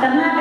Karena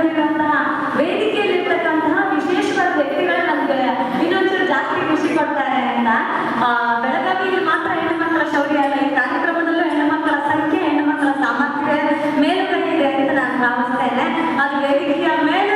ಬಂದಿರತಕ್ಕಂಥ ವೇದಿಕೆಯಲ್ಲಿರ್ತಕ್ಕಂತಹ ವಿಶೇಷವಾದ ವ್ಯಕ್ತಿಗಳು ನಮ್ಗೆ ಇನ್ನೊಂಚೂರು ಜಾಸ್ತಿ ಖುಷಿ ಕೊಡ್ತಾರೆ ಅಂತ. ಬೆಳಗಾವಿಯಲ್ಲಿ ಮಾತ್ರ ಹೆಣ್ಣು ಮಕ್ಕಳ ಶೌರ್ಯ ಅಲ್ಲ, ಈ ಕಾರ್ಯಕ್ರಮದಲ್ಲೂ ಹೆಣ್ಣು ಮಕ್ಕಳ ಸಂಖ್ಯೆ ಹೆಣ್ಣು ಮಕ್ಕಳ ಸಾಮರ್ಥ್ಯ ಮೇಲುಗೈ ಇದೆ ಅಂತ ನಾನು ಭಾವಿಸ್ತೇನೆ ಅದು ವೇದಿಕೆಯ ಮೇಲೆ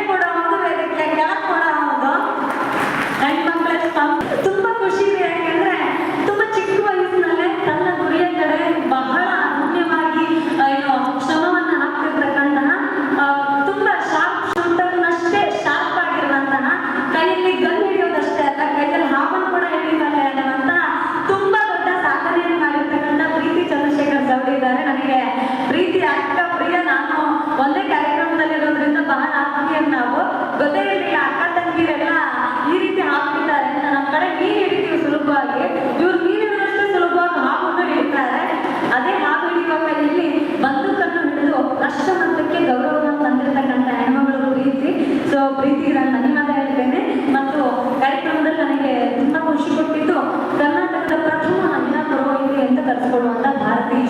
ಹಾವಿಗಳು ಇರ್ತಾರೆ. ಅದೇ ಹಾವು ಹಿಡಿಯುವಾಗ ಇಲ್ಲಿ ಬಂದೂಕನ್ನು ಹಿಡಿದು ರಾಷ್ಟ್ರಮಟ್ಟಕ್ಕೆ ಗೌರವವನ್ನು ತಂದಿರತಕ್ಕಂಥ ಹೆಣ್ಮಗಳು ಪ್ರೀತಿ. ಸೊ ಪ್ರೀತಿ ನಾನು ಧನ್ಯವಾದ ಹೇಳ್ತೇನೆ. ಮತ್ತು ಕಾರ್ಯಕ್ರಮದಲ್ಲಿ ನನಗೆ ತುಂಬಾ ಖುಷಿ ಕೊಟ್ಟಿದ್ದು ಕರ್ನಾಟಕದ ಪ್ರಥಮ ಮಹಿಳಾ ಪರವಾಗಿ ಎಂದು ಕರೆಸಿಕೊಡುವಂತ ಭಾರತೀಯ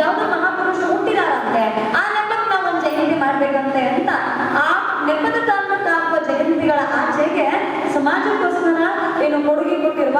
ಯಾವುದೋ ಮಹಾಪುರುಷರು ಹುಟ್ಟಿದಾರಂತೆ, ಆ ನೆಪಕ್ಕೆ ನಾವು ಒಂದು ಜಯಂತಿ ಮಾಡ್ಬೇಕಂತೆ ಅಂತ ಆ ನೆಪದ ಕಾಲದ ಜಯಂತಿಗಳ ಆಚೆಗೆ ಸಮಾಜಕ್ಕೋಸ್ಕರ ಏನು ಕೊಡುಗೆ ಕೊಟ್ಟಿರುವ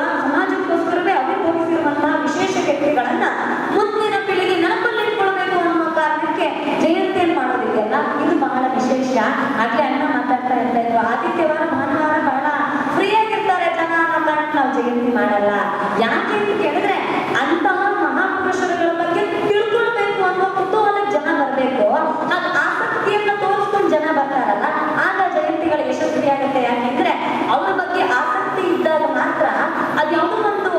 ಖುಷಿ ಯಾಕೆಂದ್ರೆ ಅವ್ರ ಬಗ್ಗೆ ಆಸಕ್ತಿ ಇದ್ದಾಗ ಮಾತ್ರ ಅದು ಯಾವುದೋ ಒಂದು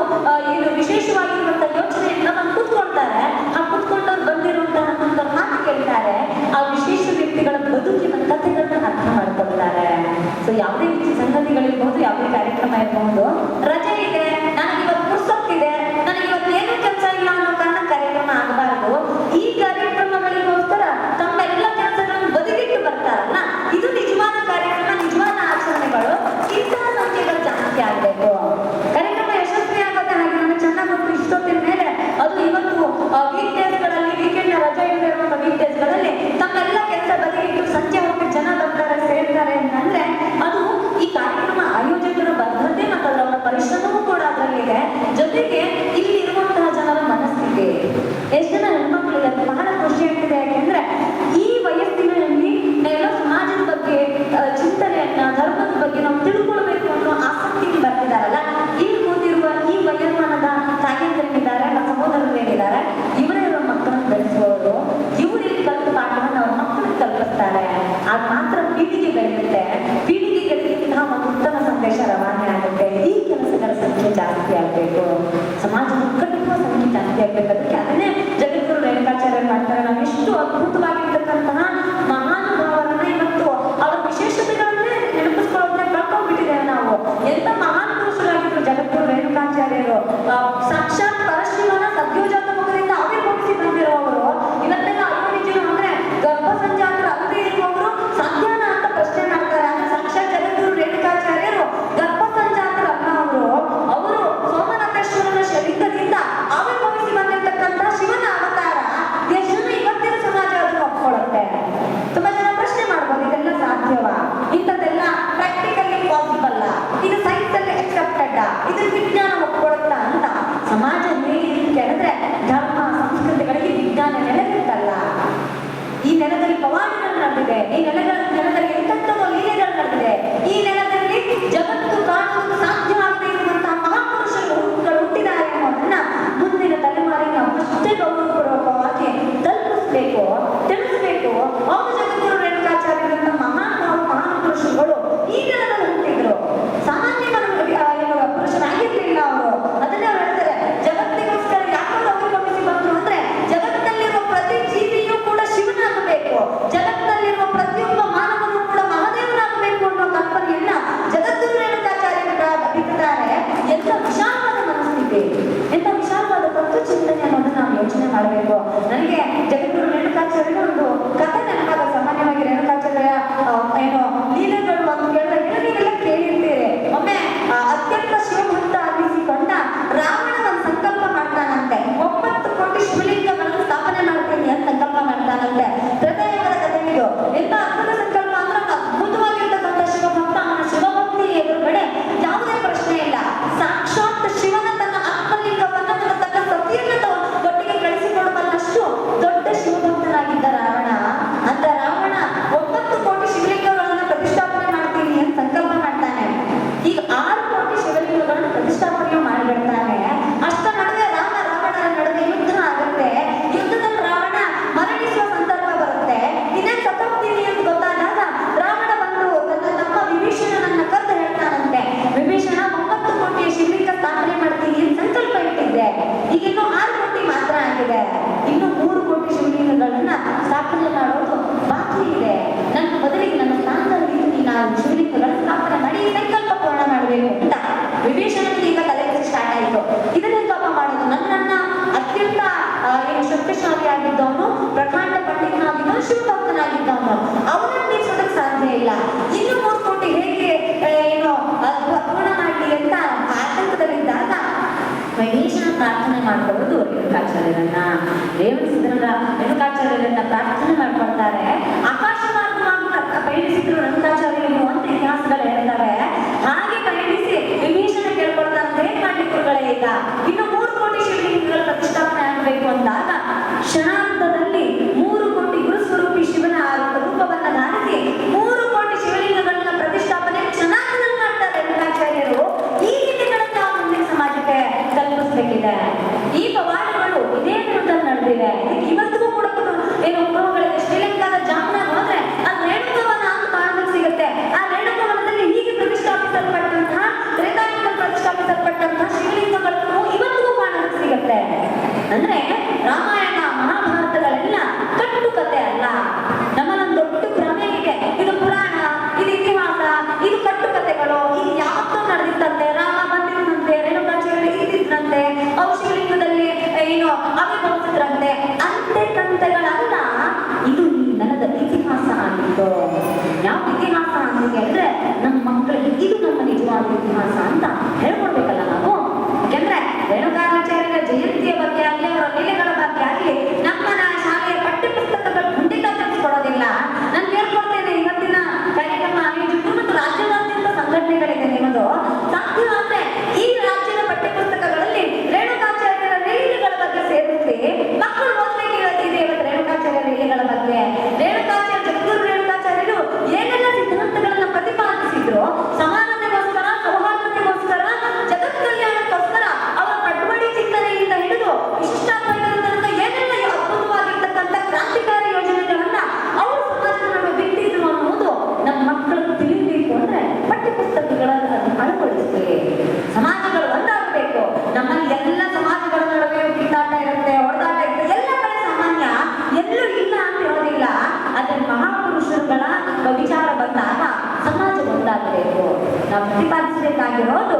ಏನು ವಿಶೇಷವಾಗಿರುವಂತ ಯೋಚನೆಯನ್ನ ನಾವು ಕೂತ್ಕೊಳ್ತಾರೆ. ಆ ಕೂತ್ಕೊಂಡವ್ರು ಬಂದಿರುವಂತಹ ಒಂದು ಮಾತು ಕೇಳ್ತಾರೆ. ಆ ವಿಶೇಷ ವ್ಯಕ್ತಿಗಳ ಬದುಕಿನ ಕಥೆಗಳನ್ನ ಅರ್ಥ ಮಾಡ್ಕೊಳ್ತಾರೆ. ಸೊ ಯಾವುದೇ ರೀತಿ ಸಂಗತಿಗಳಿರ್ಬಹುದು ಯಾವುದೇ ಕಾರ್ಯಕ್ರಮ ಇರಬಹುದು ಅದು ಮಾತ್ರ ಪೀಳಿಗೆ ಬೆಳೆಯುತ್ತೆ ಪೀಳಿಗೆಗಳಿಗೆ ಇಂತಹ ಒಂದು ಉತ್ತಮ ಸಂದೇಶ ರವಾನೆ ಆಗುತ್ತೆ. ಈ ಕೆಲಸಗಳ ಸಂಖ್ಯೆ ಜಾಸ್ತಿ ಆಗಬೇಕು. ಸಮಾಜದ ಮುಖಂಡತ್ವ ಸಂಖ್ಯೆ ಜಾಸ್ತಿ ಆಗಬೇಕು. ಯಶಸ್ವಿಯಾಗಿದ್ದವನು ಪ್ರಕಾಂಡ ಪಂಡಿತನಾಗಿದ್ದ ಶಿವಭಕ್ತನಾಗಿದ್ದವನು. ಅವನನ್ನು ನಿಲ್ಲಿಸೋದಕ್ಕೆ ಸಾಧ್ಯ ಇಲ್ಲ. ಇನ್ನು ಮೂರು ಕೋಟಿ ಹೇಗೆ ಏನು ಪೂರ್ಣ ಮಾಡಲಿ ಅಂತ ಆತಂಕದಲ್ಲಿದ್ದಾಗ ಗಣೇಶನ ಪ್ರಾರ್ಥನೆ ಮಾಡ್ಕೊಳ್ಳೋದು ರೇಣುಕಾಚಾರ್ಯರನ್ನ ರೇವಣಸಿದ್ಧರ ರೇಣುಕಾಚಾರ್ಯರನ್ನ ಪ್ರಾರ್ಥನೆ ಮಾಡ್ಕೊಳ್ತಾರೆ. ಆಕಾಶ ಮಾರ್ಗವಾಗಿ ಪಯಣಿಸಿದ್ರು ರೇಣುಕಾಚಾರ್ಯರು ಅಂತ ಇತಿಹಾಸಗಳು ಹೇಳ್ತಾರೆ. ಹಾಗೆ ಪಯಣಿಸಿ ವಿಭೀಷಣ ಕೇಳ್ಕೊಳ್ತಾರೆ ಏನ್ ಮಾಡ್ಲಿಕ್ಕೆ ಈಗ? ಕ್ಷಣಾಂತದಲ್ಲಿ ಮೂರು ಕೋಟಿ ಗುರು ಸ್ವರೂಪಿ ಶಿವನ ರೂಪವನ್ನ ಧಾರಿಸಿ ಮೂರು ಕೋಟಿ ಶಿವಲಿಂಗಗಳನ್ನ ಪ್ರತಿಷ್ಠಾಪನೆ ಕ್ಷಣಾಂತದಲ್ಲಿ ಮಾಡ್ತಾರೆ ರಂಗಾಚಾರ್ಯರು. ಈ ರೀತಿಗಳನ್ನ ಮುಂದಿನ ಸಮಾಜಕ್ಕೆ ಕಲ್ಪಿಸಬೇಕಿದೆ ಈ ಪವಾಡಗಳು ಇದೇ ವಿರುದ್ಧ ನಡೆದಿವೆ. ಇವತ್ತಿಗೂ ಕೂಡ ಏನು ಉಪಯೋಗಗಳಿದೆ ಶ್ರೀಲಂಕಾದ ಜಾಮ್ನಾಗ ಹೋದ್ರೆ ಆ ರೇಣುಕವನ ಅಂತ ಮಾಡಲು ಸಿಗುತ್ತೆ. ಆ ರೇಣುಕವನದಲ್ಲಿ ಹೀಗೆ ಪ್ರತಿಷ್ಠಾಪಿಸಲ್ಪಟ್ಟಂತಹ ರೇತಾಯುಕ್ತ ಪ್ರತಿಷ್ಠಾಪಿಸಲ್ಪಟ್ಟಂತಹ ಶ್ರೀಲಿಂಗಗಳನ್ನು ಇವತ್ತಿಗೂ ಮಾಡಲು ಸಿಗುತ್ತೆ. ಅಂದ್ರೆ ರಾಮಾಯಣ ಒಂದು ಇತಿಹಾಸ ಅಂತ ಹೇಳ್ಕೊಡ್ಬೇಕಲ್ಲ ನಾವು? ಯಾಕೆಂದ್ರೆ ರೇಣುಕಾಚಾರ್ಯರ ಜಯಂತಿಯ ಬಗ್ಗೆ ಆಗಲಿ, ಅವರ ಲೀಲೆಗಳ ಬಗ್ಗೆ ಆಗ್ಲಿ ನಮ್ಮ ಶಾಲೆಯ ಪಠ್ಯ ಪುಸ್ತಕಗಳು ಖಂಡಿತ ತಿಳಿಸ್ಕೊಡೋದಿಲ್ಲ ನಾನು ಕೇಳ್ಕೊಡ್ತೇನೆ ಇವತ್ತಿನ ಕಾರ್ಯಕ್ರಮ ಆಯೋಜಿಸಿದ್ರು ಮತ್ತು ರಾಜ್ಯದಾದ್ಯಂತ ಸಂಘಟನೆಗಳಿದೆ ನಿಮ್ಮದು. ಸಾಧ್ಯವಾದ್ರೆ ನಾವು ಪ್ರತಿಪಾದಿಸಬೇಕಾಗಿರೋದು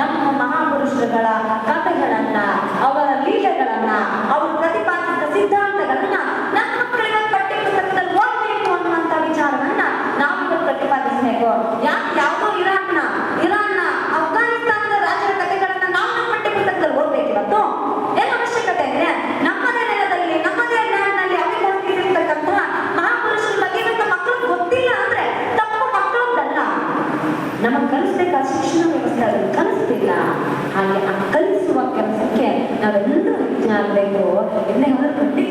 ನಮ್ಮ ಮಹಾಪುರುಷರುಗಳ ಕಥೆಗಳನ್ನ, ಅವರ ಲೀಲೆಗಳನ್ನ, ಅವರು ಪ್ರತಿಪಾದಿಸಿದ ಸಿದ್ಧಾಂತಗಳನ್ನ ನಮ್ಮ ಮಕ್ಕಳಿಗೆ ಪಠ್ಯ ಪುಸ್ತಕದಲ್ಲಿ ಓದಬೇಕು ಅನ್ನುವಂತ ವಿಚಾರವನ್ನ ನಾವು ಪ್ರತಿಪಾದಿಸಬೇಕು. ಯಾಕೆ? ಯಾವುದೋ ಇರ ನಾವೆಲ್ಲರೂ ವಿಜ್ಞಾನಬೇಕು ಎಣ್ಣೆ ಹೊರಗೆ ಕಟ್ಟಿ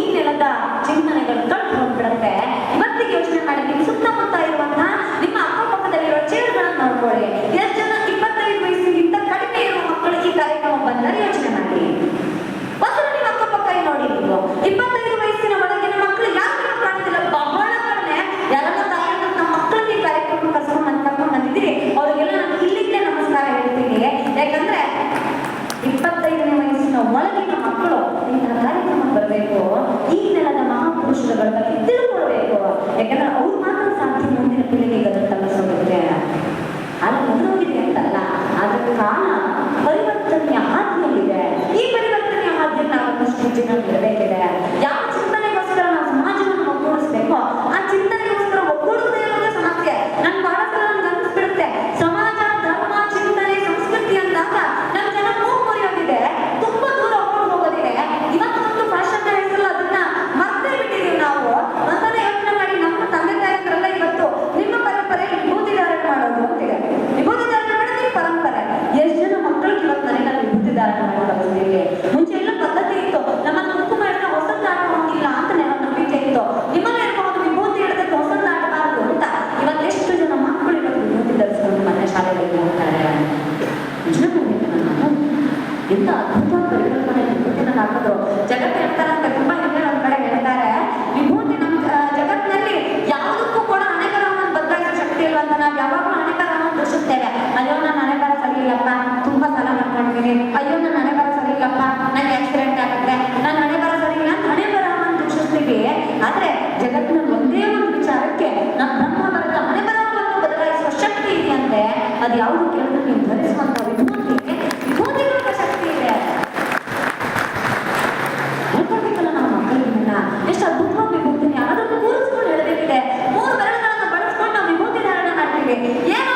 ಈ ನೆಲದ ಚಿನ್ನ சின்ன பிள்ளை கிடையாது ಎಂತ ಅದ್ಭುತ ಪರಿಕಲ್ಪನೆ ವಿಭೂತಿನ ಹಾಕೋದು ಜಗತ್ತು ಹೇಳ್ತಾರೆ ಅಂತ ತುಂಬಾ ಹಿಂದೆ ನಮ್ಮ ಕಡೆ ಹೇಳ್ತಾರೆ. ವಿಭೂತಿ ನಮ್ಮ ಜಗತ್ತಿನಲ್ಲಿ ಯಾವುದಕ್ಕೂ ಕೂಡ ಅನೇಕರಾಮನ್ ಬದಲಾಯಿಸುವ ಶಕ್ತಿ ಇಲ್ಲ ಅಂತ ನಾವು ಯಾವಾಗಲೂ ಅನೇಕರಾಮನ್ ದೃಷ್ಟಿಸ್ತೇವೆ ಅಯ್ಯೋ ನಾನು ಅನೇಕರ ಸರಿ ತುಂಬ ತುಂಬಾ ಸಲ ಮಾಡ್ಕೊಂಡಿದ್ದೀನಿ ಅಯ್ಯೋ ನಾನು ಅನೇಕರ ಸರಿ ನನಗೆ ಆಕ್ಸಿಡೆಂಟ್ ಆಗುತ್ತೆ. ನಾನು ಅನೇಕರ ಸರಿ ಇಲ್ಲ ಅಂತ ಅನೇಕರಾಮನ್ ದೃಷ್ಟಿಸ್ತೀವಿ ಆದ್ರೆ ಜಗತ್ತಿನ ಒಂದೇ ಒಂದು ವಿಚಾರಕ್ಕೆ ನಮ್ಮ ಬ್ರಹ್ಮ ಬರಕ ಅನೇಕರಾಮವನ್ನು ಬದಲಾಯಿಸುವ ಶಕ್ತಿ ಇದೆ ಅಂದ್ರೆ ಅದು ಯಾವುದು ಕೇಳಿದ್ರೆ ನೀವು ಧರಿಸುವಂತ ವಿಭೂತಿ இருக்கு ஏன்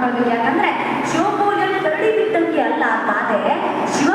ಕರ್ಕೊಂಡು ಯಾಕಂದ್ರೆ ಶಿವಪೂಜೆ ಕರಡಿ ಬಿಟ್ಟಂಗೆ ಅಲ್ಲ ಆ ಗಾದೆ Shiva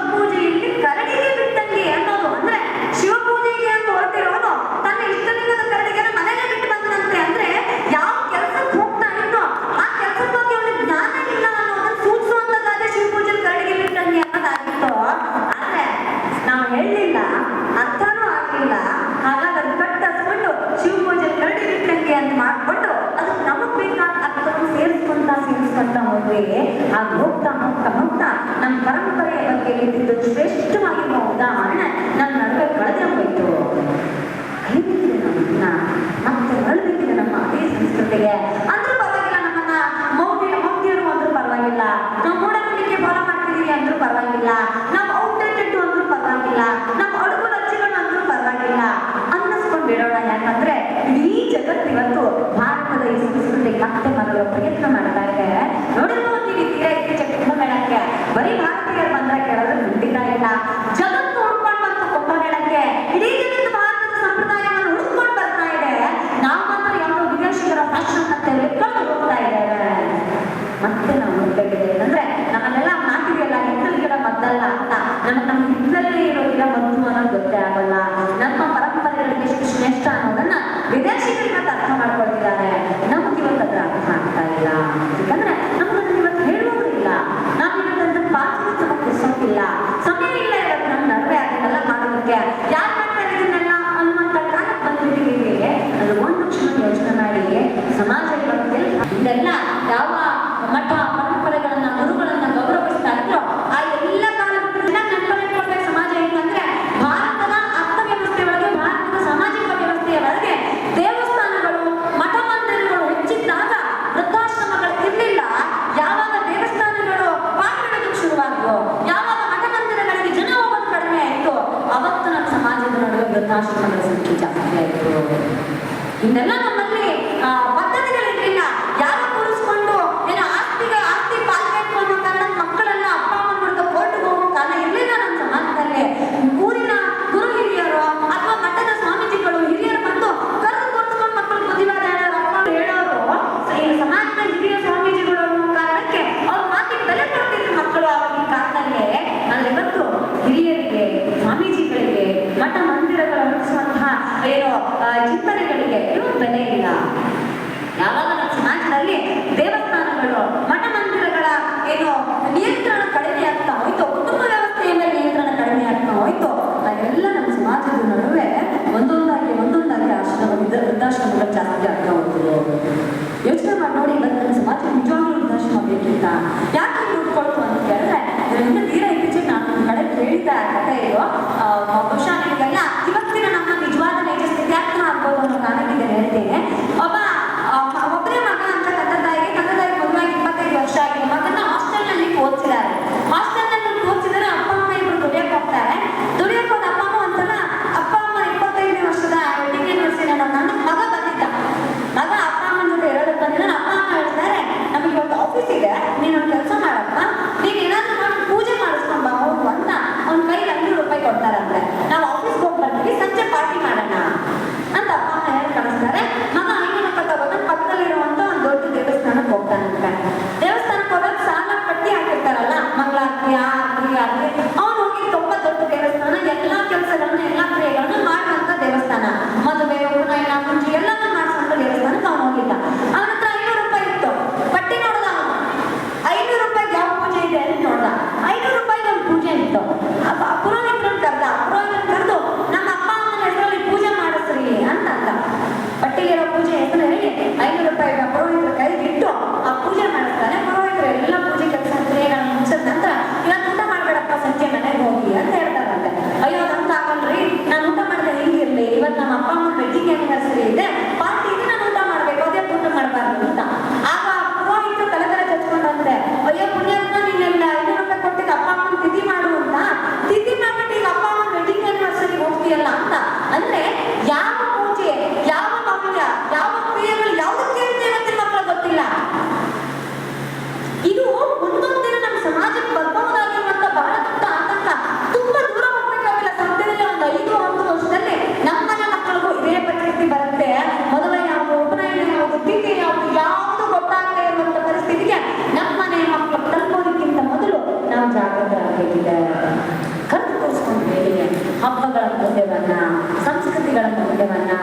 that the uh, de.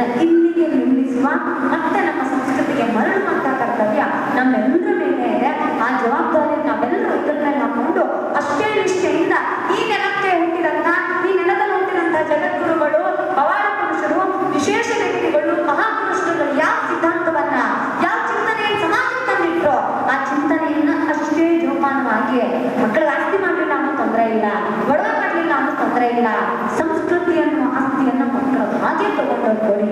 ಅದರ ಇಲ್ಲಿಗೆ ನಿಲ್ಲಿಸುವ ಹತ್ತನ ಕೊಡಿ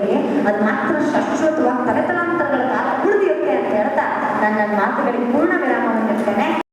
ಅದು ಮಾತ್ರ ಶಾಶ್ವತವಾಗಿ ತಲೆತಲಾಂತರಗಳ ಕಾಲ ಉಳಿದಿರುತ್ತೆ ಅಂತ ಹೇಳ್ತಾ ನನ್ನ ನನ್ನ ಮಾತುಗಳಿಗೆ ಪೂರ್ಣ ವಿರಾಮವನ್ನು